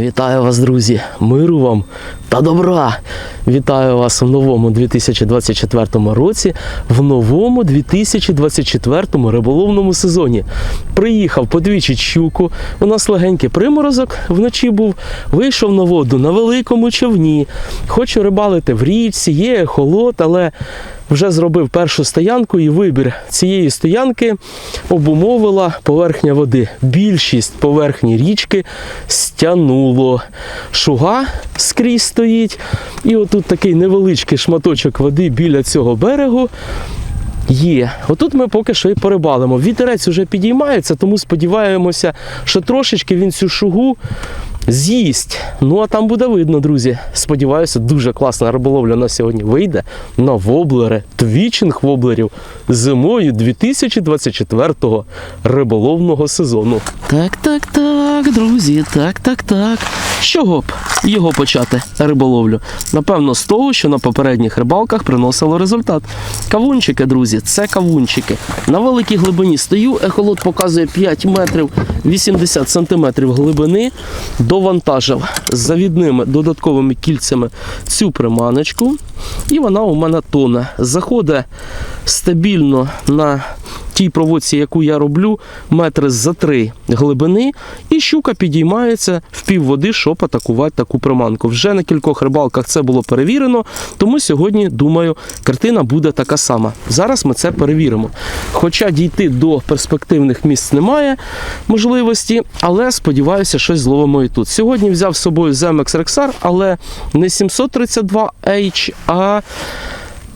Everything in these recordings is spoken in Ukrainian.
Вітаю вас, друзі! Миру вам та добра! Вітаю вас в новому 2024 році, в новому 2024 риболовному сезоні. Приїхав подвічить щуку. У нас легенький приморозок вночі був. Вийшов на воду на великому човні. Хочу рибалити в річці, є холод, але вже зробив першу стоянку і вибір цієї стоянки обумовила поверхня води. Більшість поверхні річки стянуло. Шуга скрізь стоїть. І отут такий невеличкий шматочок води біля цього берегу. Є. Отут ми поки що і порибалимо. Вітерець вже підіймається, тому сподіваємося, що трошечки він цю шугу з'їсть. Ну а там буде видно, друзі. Сподіваюся, дуже класна риболовля на сьогодні вийде на воблери, твічинг воблерів зимою 2024 риболовного сезону. Так, так, так, друзі, так, так, так. З чого б його почати риболовлю? Напевно, з того, що на попередніх рибалках приносило результат. Кавунчики, друзі, це кавунчики. На великій глибині стою, ехолот показує 5 метрів 80 сантиметрів глибини. Довантажив з завідними додатковими кільцями цю приманочку. І вона у мене тоне. Заходить стабільно на тій проводці, яку я роблю, метри за три глибини, і щука підіймається в пів води, щоб атакувати таку приманку. Вже на кількох рибалках це було перевірено, тому сьогодні, думаю, картина буде така сама. Зараз ми це перевіримо. Хоча дійти до перспективних місць немає можливості, але сподіваюся, щось зловимо і тут. Сьогодні взяв з собою Zemex Rexar, але не 732H, а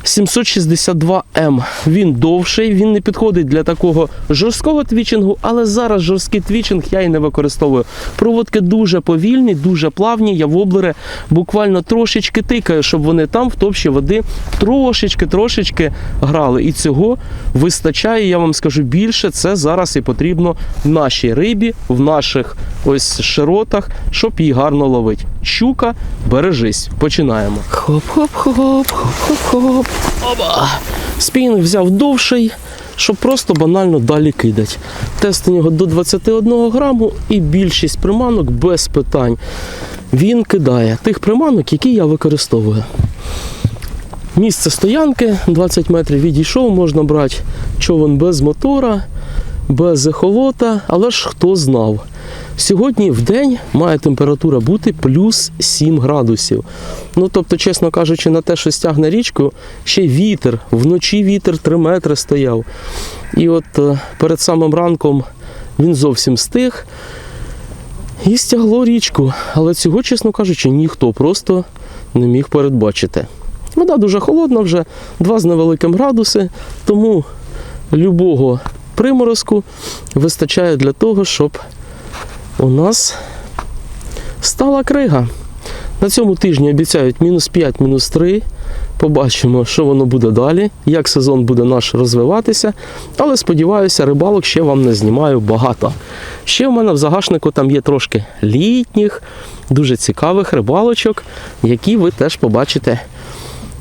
762М. Він довший, він не підходить для такого жорсткого твічингу, але зараз жорсткий твічинг я і не використовую. Проводки дуже повільні, дуже плавні. Я воблери буквально трошечки тикаю, щоб вони там в топші води трошечки-трошечки грали. І цього вистачає, я вам скажу більше. Це зараз і потрібно нашій рибі, в наших ось широтах, щоб її гарно ловити. Щука, бережись. Починаємо. Хоп-хоп-хоп, хоп-хоп-хоп. Оба. Спінг взяв довший, щоб просто банально далі кидати. Тест у нього до 21 граму і більшість приманок без питань. Він кидає тих приманок, які я використовую. Місце стоянки 20 метрів відійшов, можна брати човен без мотора, без ехолота, але ж хто знав. Сьогодні в день має температура бути плюс 7 градусів. Ну, тобто, чесно кажучи, на те, що стягне річку, ще вітер. Вночі вітер 3 метри стояв. І от е, перед самим ранком він зовсім стих і стягло річку. Але цього, чесно кажучи, ніхто просто не міг передбачити. Вода дуже холодна вже, 2 з невеликим градуси, тому любого приморозку вистачає для того, щоб у нас стала крига. На цьому тижні обіцяють мінус 5, мінус 3. Побачимо, що воно буде далі, як сезон буде наш розвиватися. Але сподіваюся, рибалок ще вам не знімаю багато. Ще в мене в загашнику там є трошки літніх, дуже цікавих рибалочок, які ви теж побачите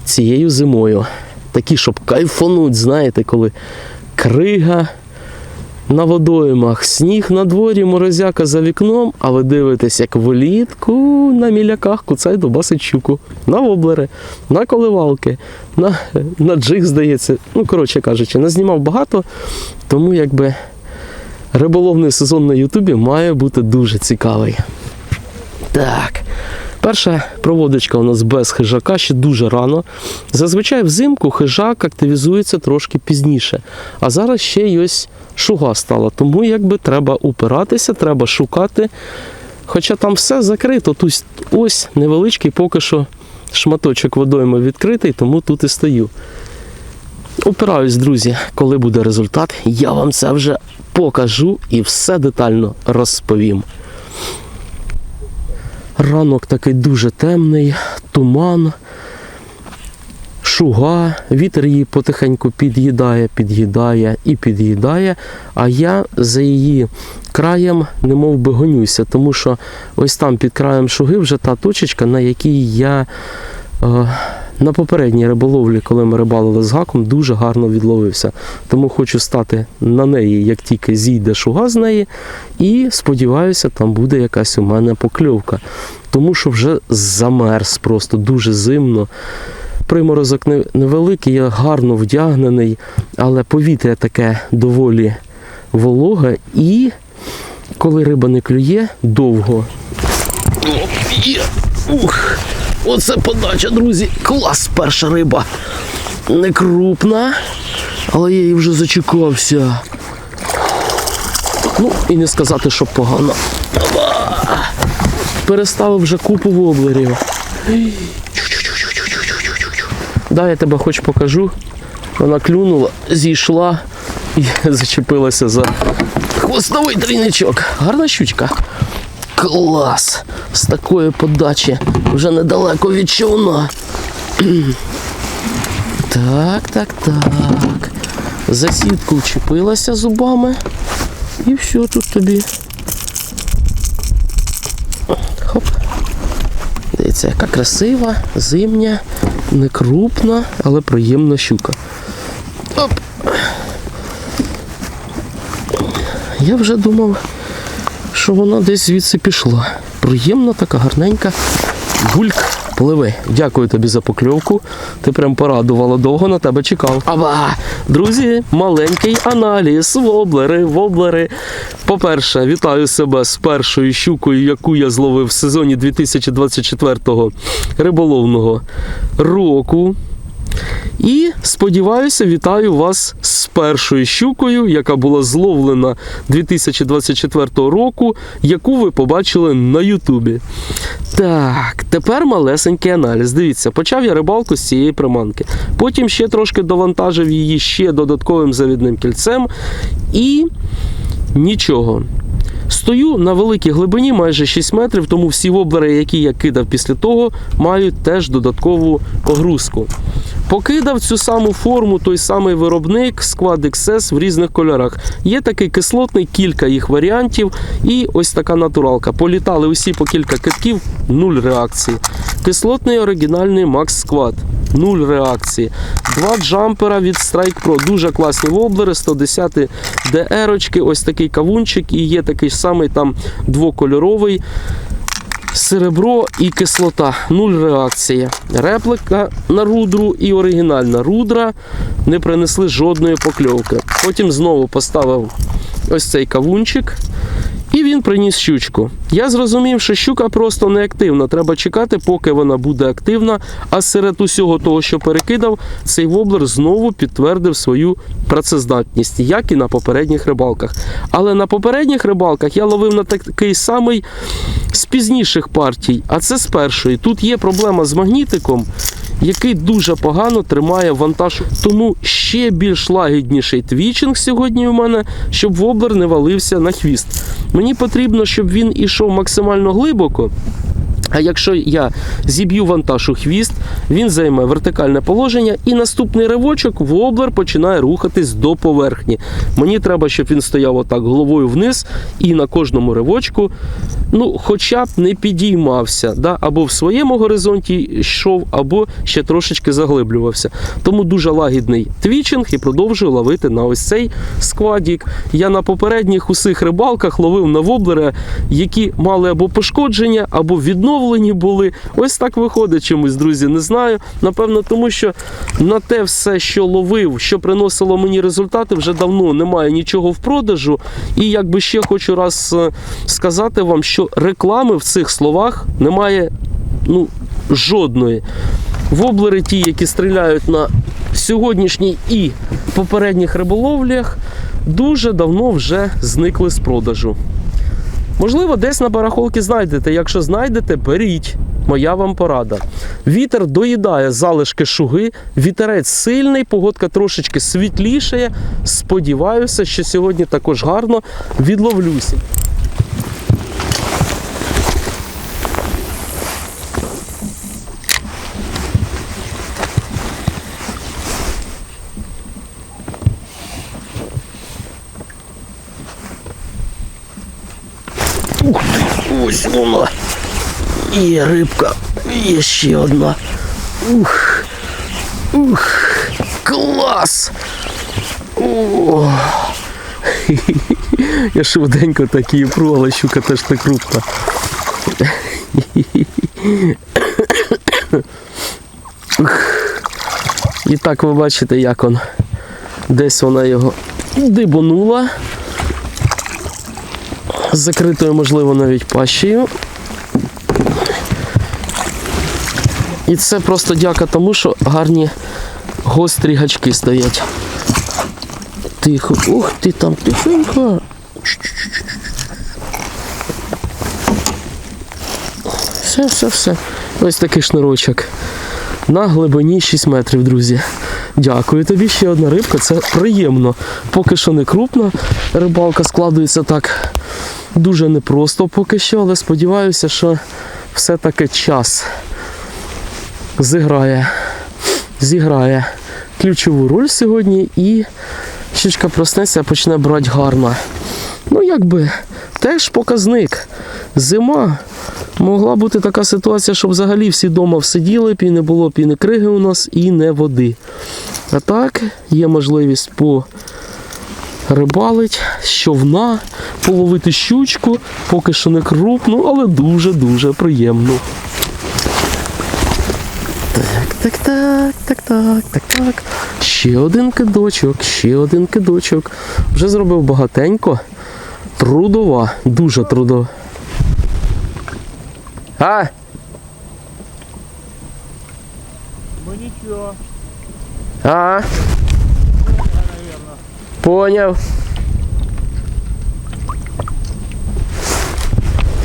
цією зимою. Такі, щоб кайфануть, знаєте, коли крига на водоймах, сніг на дворі, морозяка за вікном, а ви дивитесь, як влітку на міляках куцай дубасить щуку. На воблери, на коливалки, на, на джиг, здається. Ну, коротше кажучи, назнімав багато, тому якби риболовний сезон на Ютубі має бути дуже цікавий. Так. Перша проводочка у нас без хижака ще дуже рано. Зазвичай взимку хижак активізується трошки пізніше. А зараз ще й ось шуга стала. Тому якби треба упиратися, треба шукати. Хоча там все закрито, тут ось невеличкий поки що шматочок водойми відкритий, тому тут і стою. Опираюсь, друзі, коли буде результат, я вам це вже покажу і все детально розповім. Ранок такий дуже темний, туман, шуга, вітер її потихеньку під'їдає, під'їдає і під'їдає, а я за її краєм не мов би гонюся, тому що ось там під краєм шуги вже та точечка, на якій я е, На попередній риболовлі, коли ми рибалили з гаком, дуже гарно відловився. Тому хочу стати на неї, як тільки зійде шуга з неї, і сподіваюся, там буде якась у мене покльовка. Тому що вже замерз просто дуже зимно. Приморозок невеликий, я гарно вдягнений, але повітря таке доволі вологе і коли риба не клює, довго. Ух, оце подача, друзі. Клас, перша риба. Не крупна, але я її вже зачекався. Ну, і не сказати, що погано. Переставив вже купу воблерів. Да, я тебе хоч покажу. Вона клюнула, зійшла і зачепилася за хвостовий трійничок. Гарна щучка. Клас! З такої подачі вже недалеко від човна. Так, так, так. За сітку вчепилася зубами. І все тут тобі. Хоп. Дивіться, яка красива, зимня, не крупна, але приємна щука. Оп. Я вже думав, що вона десь звідси пішла. Приємна така гарненька. Гульк, пливи. Дякую тобі за покльовку. Ти прям порадувала, довго на тебе чекав. Аба! Друзі, маленький аналіз, воблери, воблери. По-перше, вітаю себе з першою щукою, яку я зловив в сезоні 2024 риболовного року. І сподіваюся, вітаю вас з першою щукою, яка була зловлена 2024 року, яку ви побачили на Ютубі. Так, тепер малесенький аналіз. Дивіться, почав я рибалку з цієї приманки. Потім ще трошки довантажив її ще додатковим завідним кільцем. І нічого. Стою на великій глибині, майже 6 метрів, тому всі воблери, які я кидав після того, мають теж додаткову погрузку. Покидав цю саму форму, той самий виробник Squad XS в різних кольорах. Є такий кислотний, кілька їх варіантів, і ось така натуралка. Політали усі по кілька китків, нуль реакції. Кислотний оригінальний Max Squad. Нуль реакції. Два джампера від Strike Pro. Дуже класні воблери, 110 DR, ось такий кавунчик, і є такий самий там двокольоровий. Серебро і кислота, нуль реакції. Реплика на рудру і оригінальна рудра не принесли жодної покльовки. Потім знову поставив ось цей кавунчик. І він приніс щучку. Я зрозумів, що щука просто не активна. Треба чекати, поки вона буде активна. А серед усього того, що перекидав, цей воблер знову підтвердив свою працездатність, як і на попередніх рибалках. Але на попередніх рибалках я ловив на такий самий з пізніших партій, а це з першої. Тут є проблема з магнітиком, який дуже погано тримає вантаж. Тому ще більш лагідніший твічинг сьогодні у мене, щоб воблер не валився на хвіст. Мені потрібно, щоб він ішов максимально глибоко. А якщо я зіб'ю вантаж у хвіст, він займе вертикальне положення, і наступний ривочок воблер починає рухатись до поверхні. Мені треба, щоб він стояв отак головою вниз і на кожному ривочку, ну, хоча б не підіймався, да? або в своєму горизонті йшов, або ще трошечки заглиблювався. Тому дуже лагідний твічинг і продовжую ловити на ось цей складік. Я на попередніх усіх рибалках ловив на воблери, які мали або пошкодження, або відновлені були. Ось так виходить чомусь, друзі. Не знаю. Напевно, тому що на те все, що ловив, що приносило мені результати, вже давно немає нічого в продажу. І якби ще хочу раз е, сказати вам, що реклами в цих словах немає ну, жодної. Воблери, ті, які стріляють на сьогоднішній і попередніх риболовлях, дуже давно вже зникли з продажу. Можливо, десь на барахолки знайдете. Якщо знайдете, беріть. Моя вам порада. Вітер доїдає залишки шуги, вітерець сильний, погодка трошечки світлішає. Сподіваюся, що сьогодні також гарно відловлюся. Вона. Є рибка, є ще одна. Ух. Ух, клас! О! Я швиденько так її пру, але щука теж не крупна. І так ви бачите, як он. Десь вона його дибонула. З закритою, можливо, навіть пащею. І це просто дяка тому, що гарні гострі гачки стоять. Тихо. Ух ти там тихенько. Все, все, все. Ось такий шнурочок. На глибині 6 метрів, друзі. Дякую тобі. Ще одна рибка. Це приємно. Поки що не крупна. Рибалка складується так дуже непросто поки що, але сподіваюся, що все-таки час зіграє, зіграє ключову роль сьогодні і щічка проснеться, почне брати гарно. Ну, якби теж показник. Зима. Могла бути така ситуація, що взагалі всі вдома всиділи і не було не криги у нас, і не води. А так, є можливість по рибалить, з човна, половити щучку, поки що не крупну, але дуже-дуже приємно. Так, так, так, так, так, так, так. Ще один кидочок, ще один кидочок. Вже зробив багатенько. Трудова, дуже трудова. А? Ну нічого. А? Поняв.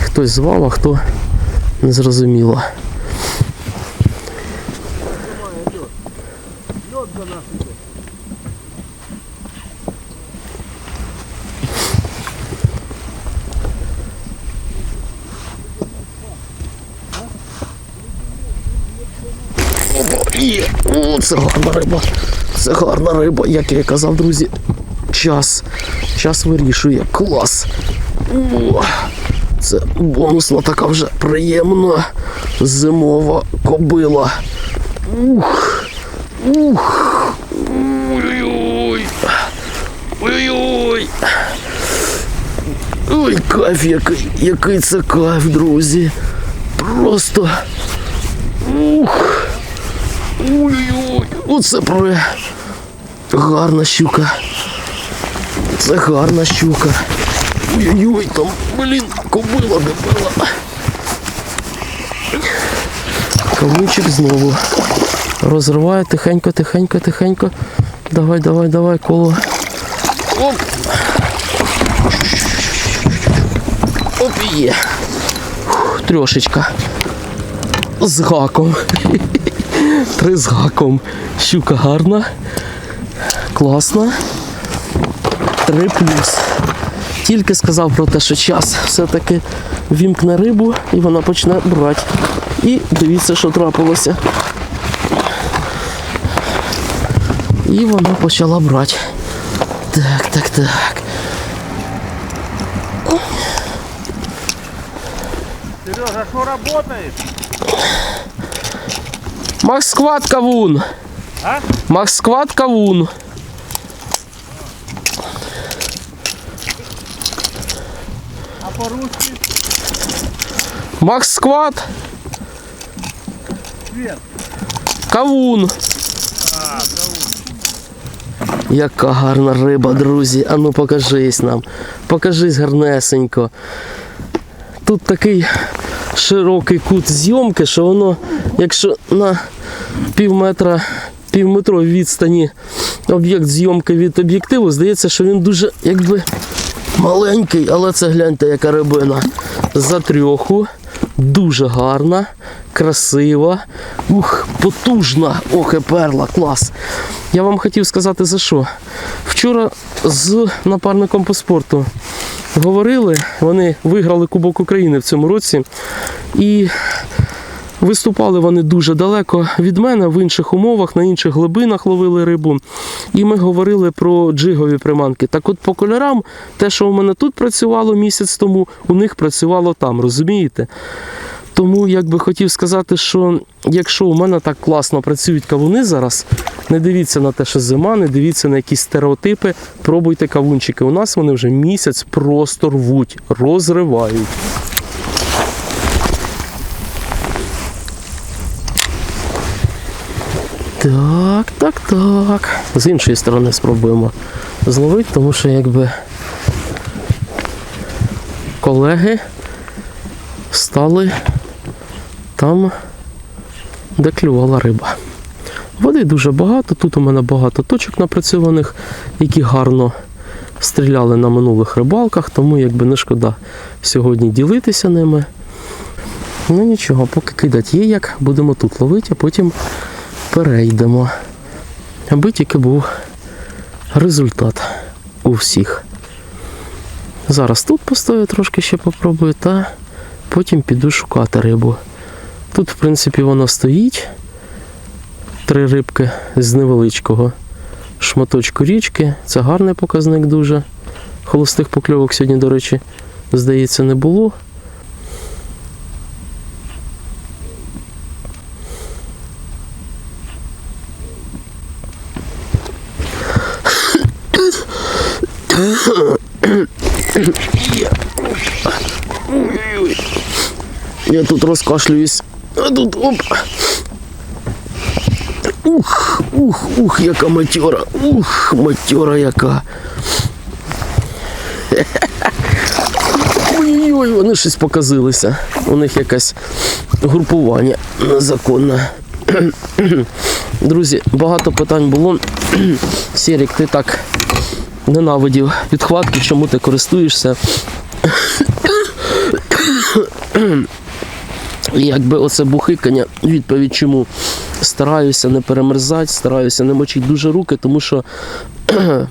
Хтось звав, а хто не зрозуміло. О, це гарна риба. Це гарна риба, як я казав, друзі. Час. Час вирішує. Клас. О, це бонусна така вже приємна зимова кобила. Ух. Ух. Ой-ой-ой. Ой-ой. Ой, кайф який, який це кайф, друзі. Просто. Ух. Ой-ой-ой, оце пре. Гарна щука. Це гарна щука. Ой-ой-ой, там, блін, кобила дебила. Кавунчик знову. Розриває тихенько, тихенько, тихенько. Давай, давай, давай, коло. Оп. Оп, є. Фух, Трошечка. З гаком. Три з гаком. Щука гарна. Класна. Три плюс. Тільки сказав про те, що час все-таки вімкне рибу і вона почне брати. І дивіться, що трапилося. І вона почала брати. Так, так, так. Сережа, що работаєш? Макс Сквад кавун. А? Макс Сквад кавун. По-русски? Макс Сквад Свет. кавун. А, зовут. Яка гарна риба, друзі. Ану покажись нам. Покажись гарнесенько. Тут такий широкий кут зйомки, що воно, якщо на пів метра, півметровій відстані об'єкт зйомки від об'єктиву, здається, що він дуже якби маленький, але це гляньте, яка рибина. За трьоху. Дуже гарна, красива, ух, потужна. Ох, і перла, клас. Я вам хотів сказати за що. Вчора з напарником по спорту говорили, вони виграли Кубок України в цьому році. І Виступали вони дуже далеко від мене в інших умовах, на інших глибинах ловили рибу. І ми говорили про джигові приманки. Так от по кольорам, те, що у мене тут працювало місяць тому, у них працювало там, розумієте? Тому як би хотів сказати, що якщо у мене так класно працюють кавуни зараз, не дивіться на те, що зима, не дивіться на якісь стереотипи, пробуйте кавунчики. У нас вони вже місяць просто рвуть, розривають. Так, так, так. З іншої сторони спробуємо зловити, тому що якби колеги стали там, де клювала риба. Води дуже багато. Тут у мене багато точок напрацьованих, які гарно стріляли на минулих рибалках, тому якби не шкода сьогодні ділитися ними. Ну нічого, поки кидати є як, будемо тут ловити, а потім перейдемо. Аби тільки був результат у всіх. Зараз тут постою трошки ще попробую, та потім піду шукати рибу. Тут, в принципі, вона стоїть. Три рибки з невеличкого шматочку річки. Це гарний показник дуже. Холостих покльовок сьогодні, до речі, здається, не було. Я тут розкашлююсь. А тут оп. Ух, ух, ух, яка матьора. Ух, матьора яка. Ой-ой, вони щось показилися. У них якесь групування незаконне. Друзі, багато питань було. Сірік, ти так ненавидів підхватки, чому ти користуєшся? І якби оце бухикання, відповідь чому стараюся не перемерзати, стараюся не мочити дуже руки, тому що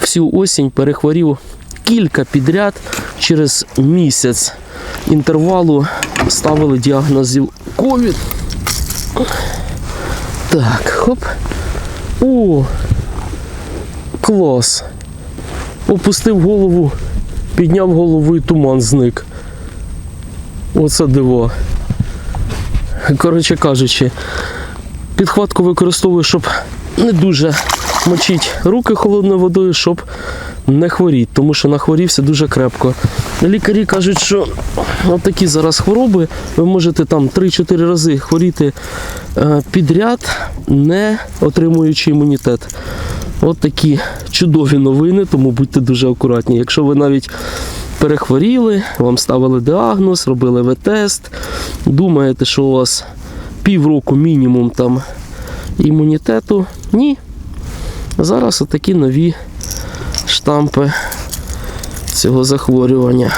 всю осінь перехворів кілька підряд через місяць інтервалу ставили діагнозів ковід. Так, хоп. О! Клас. Опустив голову, підняв голову і туман зник. Оце диво. Коротше кажучи, підхватку використовую, щоб не дуже мочити руки холодною водою, щоб не хворіти, тому що нахворівся дуже крепко. Лікарі кажуть, що такі зараз хвороби, ви можете там 3-4 рази хворіти е, підряд, не отримуючи імунітет. От такі чудові новини, тому будьте дуже акуратні. Якщо ви навіть перехворіли, вам ставили діагноз, робили ВТест, думаєте, що у вас півроку мінімум там імунітету. Ні. Зараз отакі нові штампи цього захворювання.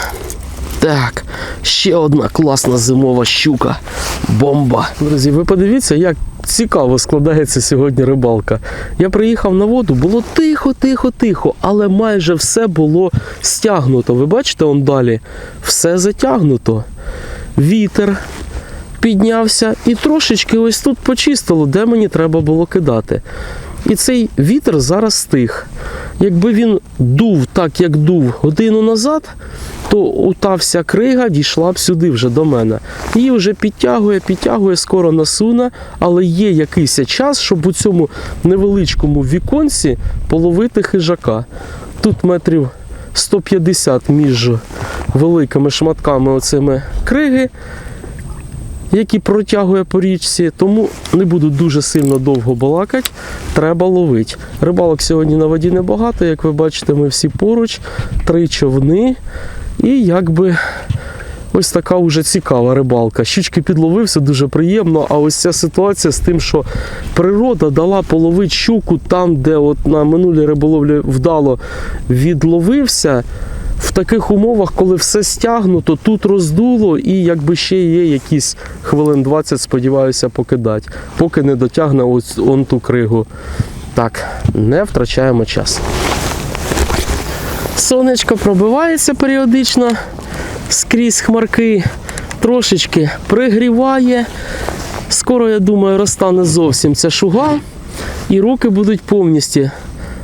Так, ще одна класна зимова щука. Бомба. Друзі, ви подивіться, як цікаво складається сьогодні рибалка. Я приїхав на воду, було тихо, тихо, тихо, але майже все було стягнуто. Ви бачите, он далі все затягнуто. Вітер піднявся і трошечки ось тут почистило, де мені треба було кидати. І цей вітер зараз стих. Якби він дув так, як дув годину назад, то та вся крига дійшла б сюди вже до мене. Її вже підтягує, підтягує, скоро насуне, але є якийсь час, щоб у цьому невеличкому віконці половити хижака. Тут метрів 150 між великими шматками оцими криги які протягує по річці, тому не буду дуже сильно довго балакати, треба ловити. Рибалок сьогодні на воді небагато, як ви бачите, ми всі поруч, три човни. І якби ось така вже цікава рибалка. Щучки підловився, дуже приємно. А ось ця ситуація з тим, що природа дала половити щуку там, де от на минулій риболовлі вдало відловився. В таких умовах, коли все стягнуто, тут роздуло, і якби ще є якісь хвилин 20, сподіваюся, покидати, поки не дотягне ось он ту кригу. Так, не втрачаємо час. Сонечко пробивається періодично скрізь хмарки, трошечки пригріває. Скоро, я думаю, розтане зовсім ця шуга, і руки будуть повністю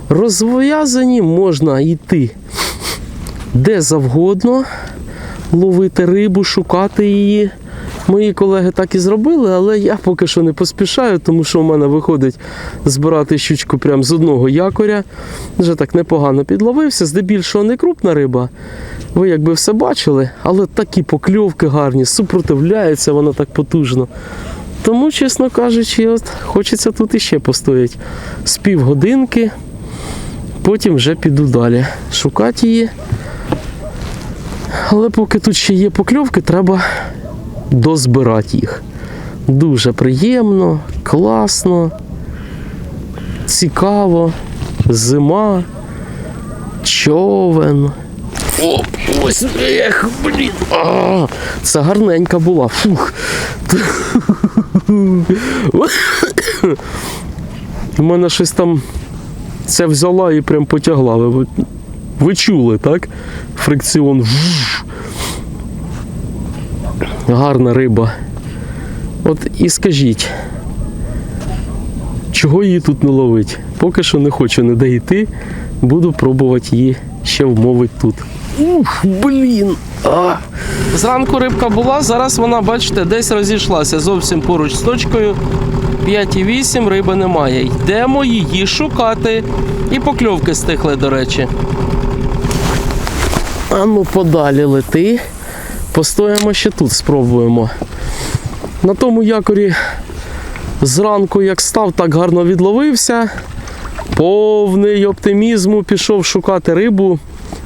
розв'язані, можна йти де завгодно, ловити рибу, шукати її Мої колеги так і зробили, але я поки що не поспішаю, тому що у мене виходить збирати щучку прямо з одного якоря. Вже так непогано підловився. Здебільшого не крупна риба. Ви якби все бачили, але такі покльовки гарні, супротивляється вона так потужно. Тому, чесно кажучи, от хочеться тут іще постояти з півгодинки, потім вже піду далі. Шукати її. Але поки тут ще є покльовки, треба дозбирати їх. Дуже приємно, класно, цікаво, зима, човен. Оп, ось ех, блін. А, це гарненька була. Фух. У мене щось там це взяла і прям потягла. Ви, чули, так? Фрикціон. Гарна риба. От і скажіть, чого її тут не ловить? Поки що не хочу ніде йти, буду пробувати її ще вмовити тут. Ух, блін. А. Зранку рибка була, зараз вона, бачите, десь розійшлася зовсім поруч з точкою. 5,8 риби немає. Йдемо її шукати. І покльовки стихли, до речі. А ну подалі лети. Постоїмо ще тут, спробуємо. На тому якорі зранку, як став, так гарно відловився. Повний оптимізму пішов шукати рибу.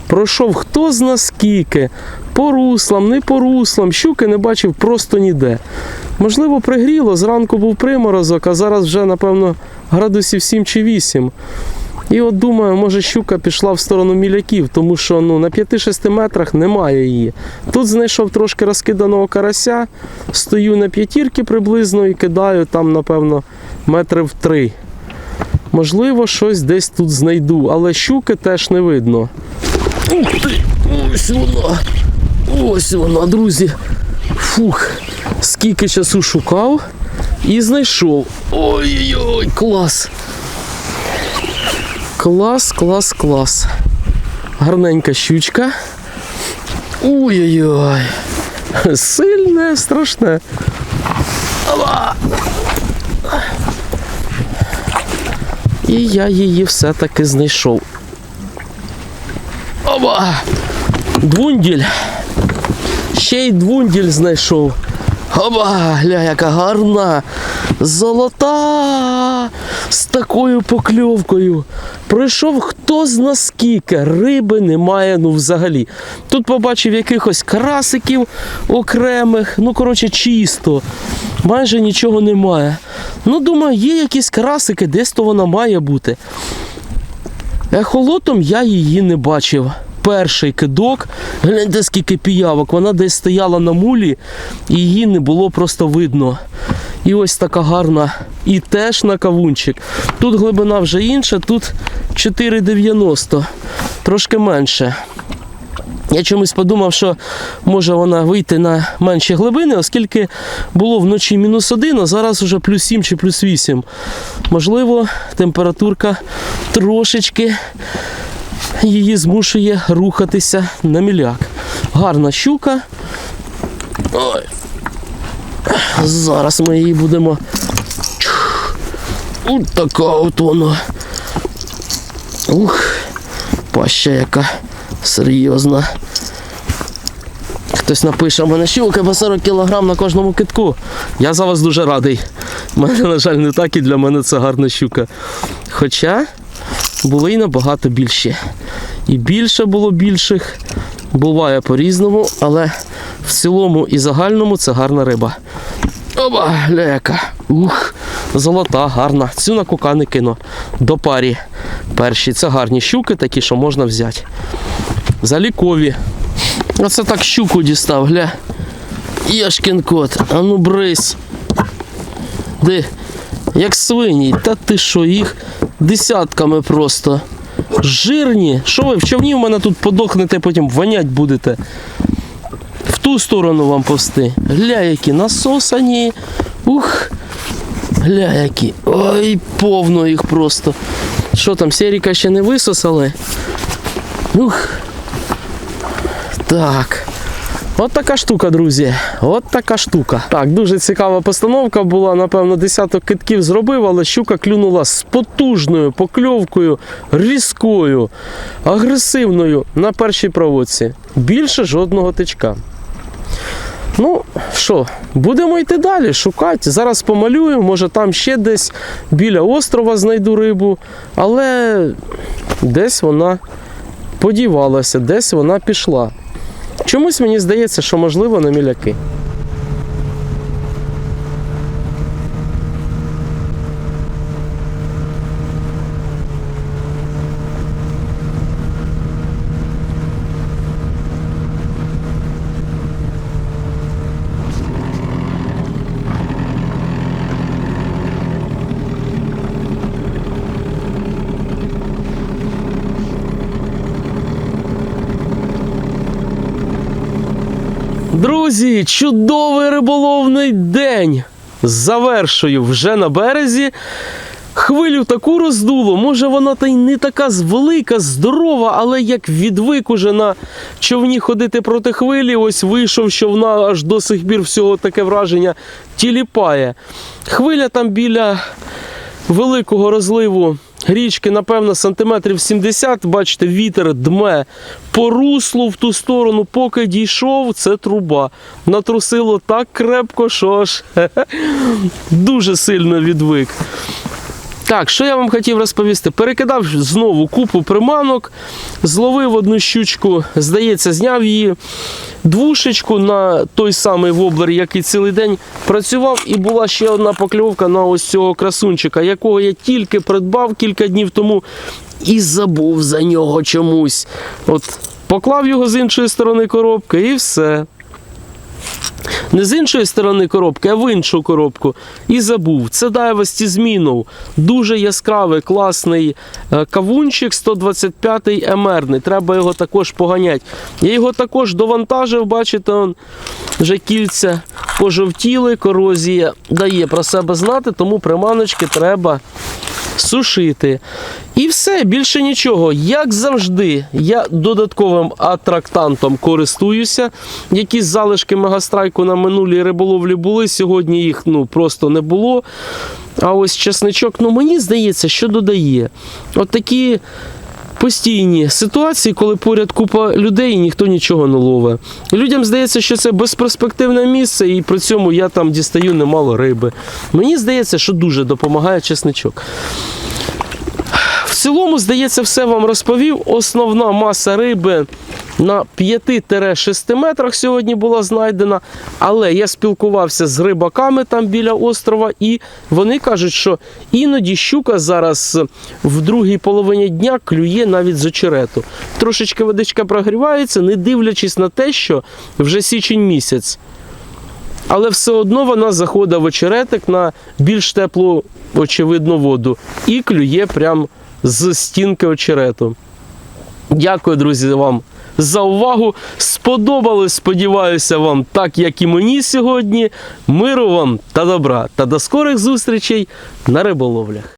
Пройшов хто зна скільки. По руслам, не по руслам, щуки не бачив просто ніде. Можливо, пригріло, зранку був приморозок, а зараз вже, напевно, градусів 7 чи 8. І от думаю, може щука пішла в сторону міляків, тому що ну, на 5-6 метрах немає її. Тут знайшов трошки розкиданого карася, стою на п'ятірки приблизно і кидаю там, напевно, метрів три. Можливо, щось десь тут знайду, але щуки теж не видно. Ух ти! Ось вона! Ось вона, друзі. Фух, скільки часу шукав і знайшов. Ой-ой-ой, клас! Клас, клас, клас. Гарненька щучка. Ой-ой-ой. Сильне, страшне. Ава! І я її все-таки знайшов. Оба! Двунділь. Ще й двунділь знайшов. Оба, гля, яка гарна. Золота з такою покльовкою. Пройшов хто зна скільки, риби немає, ну взагалі. Тут побачив якихось красиків окремих, ну коротше, чисто. Майже нічого немає. Ну, думаю, є якісь красики, десь то вона має бути. Ехолотом я її не бачив. Перший кидок, гляньте, скільки піявок, вона десь стояла на мулі, і її не було просто видно. І ось така гарна. І теж на кавунчик. Тут глибина вже інша, тут 4,90, трошки менше. Я чомусь подумав, що може вона вийти на менші глибини, оскільки було вночі мінус один, а зараз вже плюс 7 чи плюс 8. Можливо, температурка трошечки її змушує рухатися на міляк. Гарна щука. Ой. Зараз ми її будемо. От така от вона. Ух, паща яка серйозна. Хтось напише, у мене щука по 40 кг на кожному китку. Я за вас дуже радий. У мене, на жаль, не так і для мене це гарна щука. Хоча були й набагато більші. І більше було більших. Буває по-різному, але в цілому і загальному це гарна риба. Оба, гля яка. Ух, золота, гарна. Цю на кука не кину. До парі. Перші. Це гарні щуки, такі, що можна взяти. Залікові. Оце так щуку дістав, гля. Яшкін кот. А ну брись. Де? Як свині. Та ти що, їх десятками просто. Жирні. Що ви в човні в мене тут подохнете, потім вонять будете. В ту сторону вам повсти. Гля, які насосані. Ух. Гля, які. Ой, повно їх просто. Що там, серіка ще не висосали? Ух. Так. От така штука, друзі. От така штука. Так, дуже цікава постановка була. Напевно, десяток китків зробив, але щука клюнула з потужною покльовкою, різкою, агресивною на першій проводці. Більше жодного тичка. Ну що, будемо йти далі, шукати. Зараз помалюю, може там ще десь біля острова знайду рибу, але десь вона подівалася, десь вона пішла. Чомусь мені здається, що можливо на міляки. Друзі, чудовий риболовний день! Завершую вже на березі. Хвилю таку роздуло, може вона та й не така велика, здорова, але як відвик уже на човні ходити проти хвилі, ось вийшов, що вона аж до сих пір всього таке враження тіліпає. Хвиля там біля великого розливу річки, напевно, сантиметрів 70. Бачите, вітер дме по руслу в ту сторону, поки дійшов, це труба. Натрусило так крепко, що аж дуже сильно відвик. Так, що я вам хотів розповісти? Перекидав знову купу приманок, зловив одну щучку, здається, зняв її двушечку на той самий воблер, який цілий день працював, і була ще одна покльовка на ось цього красунчика, якого я тільки придбав кілька днів тому і забув за нього чомусь. От поклав його з іншої сторони коробки і все. Не з іншої сторони коробки, а в іншу коробку. І забув. Це дайвості змінув. Дуже яскравий, класний е, кавунчик 125-й емерний. Треба його також поганяти. Я його також довантажив, бачите, он, вже кільця пожовтіли, корозія дає про себе знати, тому приманочки треба сушити. І все, більше нічого. Як завжди, я додатковим атрактантом користуюся. Якісь залишки мегастрайку на минулій риболовлі були, сьогодні їх ну, просто не було. А ось чесничок, ну мені здається, що додає. От такі постійні ситуації, коли поряд купа людей і ніхто нічого не ловить. Людям здається, що це безперспективне місце, і при цьому я там дістаю немало риби. Мені здається, що дуже допомагає чесничок. В цілому, здається, все вам розповів. Основна маса риби на 5-6 метрах сьогодні була знайдена. Але я спілкувався з рибаками там біля острова, і вони кажуть, що іноді щука зараз в другій половині дня клює навіть з очерету. Трошечки водичка прогрівається, не дивлячись на те, що вже січень місяць. Але все одно вона заходить в очеретик на більш теплу, очевидно, воду і клює прямо з стінки очерету. Дякую, друзі, вам за увагу. Сподобалось, сподіваюся, вам так, як і мені сьогодні. Миру вам та добра. Та до скорих зустрічей на риболовлях.